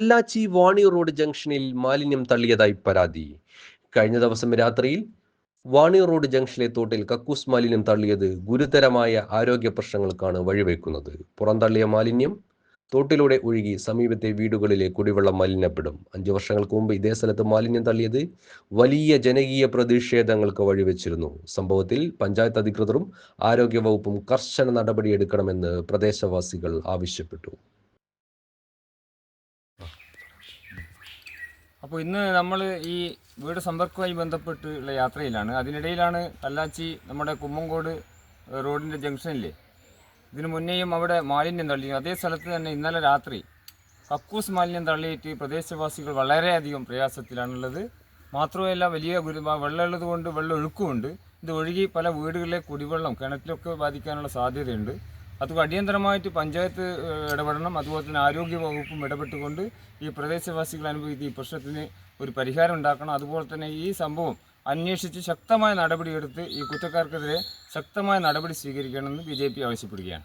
പൊള്ളാച്ചി വാണി road ജംഗ്ഷനിൽ മാലിന്യം തള്ളിയതായി പരാതി. കഴിഞ്ഞ ദിവസം രാത്രിയിൽ വാണി റോഡ് ജംഗ്ഷനിലെ തോട്ടിൽ കക്കൂസ് മാലിന്യം തള്ളിയത് ഗുരുതരമായ ആരോഗ്യ പ്രശ്നങ്ങൾക്കാണ് വഴിവെക്കുന്നത്. പുറന്തള്ളിയ മാലിന്യം തോട്ടിലൂടെ ഒഴുകി സമീപത്തെ വീടുകളിലെ കുടിവെള്ളം മലിനപ്പെടും അഞ്ചു വർഷങ്ങൾക്ക് മുമ്പ് ഇതേ സ്ഥലത്ത് മാലിന്യം തള്ളിയത് വലിയ ജനകീയ പ്രതിഷേധങ്ങൾക്ക് വഴിവെച്ചിരുന്നു. സംഭവത്തിൽ പഞ്ചായത്ത് അധികൃതരും ആരോഗ്യവകുപ്പും കർശന നടപടിയെടുക്കണമെന്ന് പ്രദേശവാസികൾ ആവശ്യപ്പെട്ടു. അപ്പോൾ ഇന്ന് നമ്മൾ ഈ വീട് സമ്പർക്കവുമായി ബന്ധപ്പെട്ടുള്ള യാത്രയിലാണ്. അതിനിടയിലാണ് കല്ലാച്ചി നമ്മുടെ കുമ്മങ്കോട് റോഡിന്റെ ജംഗ്ഷനിലെ. ഇതിനു മുന്നേയും അവിടെ മാലിന്യം തള്ളി. അതേ സ്ഥലത്ത് തന്നെ ഇന്നലെ രാത്രി കക്കൂസ് മാലിന്യം തള്ളിയിട്ട് പ്രദേശവാസികൾ വളരെയധികം പ്രയാസത്തിലാണുള്ളത്. മാത്രമല്ല വലിയ ഗുരു വെള്ളമുള്ളത് കൊണ്ട് വെള്ളം ഒഴുക്കുമുണ്ട് ഇത് ഒഴുകി പല വീടുകളിലെ കുടിവെള്ളം കിണറ്റിലൊക്കെ ബാധിക്കാനുള്ള സാധ്യതയുണ്ട്. അത് അടിയന്തരമായിട്ട് പഞ്ചായത്ത് ഇടപെടണം. അതുപോലെ തന്നെ ആരോഗ്യ വകുപ്പും ഇടപെട്ടുകൊണ്ട് ഈ പ്രദേശവാസികൾ അനുഭവിക്കുന്ന ഈ പ്രശ്നത്തിന് ഒരു പരിഹാരം ഉണ്ടാക്കണം. അതുപോലെ തന്നെ ഈ സംഭവം അന്വേഷിച്ച് ശക്തമായ നടപടിയെടുത്ത് ഈ കുറ്റക്കാർക്കെതിരെ ശക്തമായ നടപടി സ്വീകരിക്കണമെന്ന് ബി ആവശ്യപ്പെടുകയാണ്.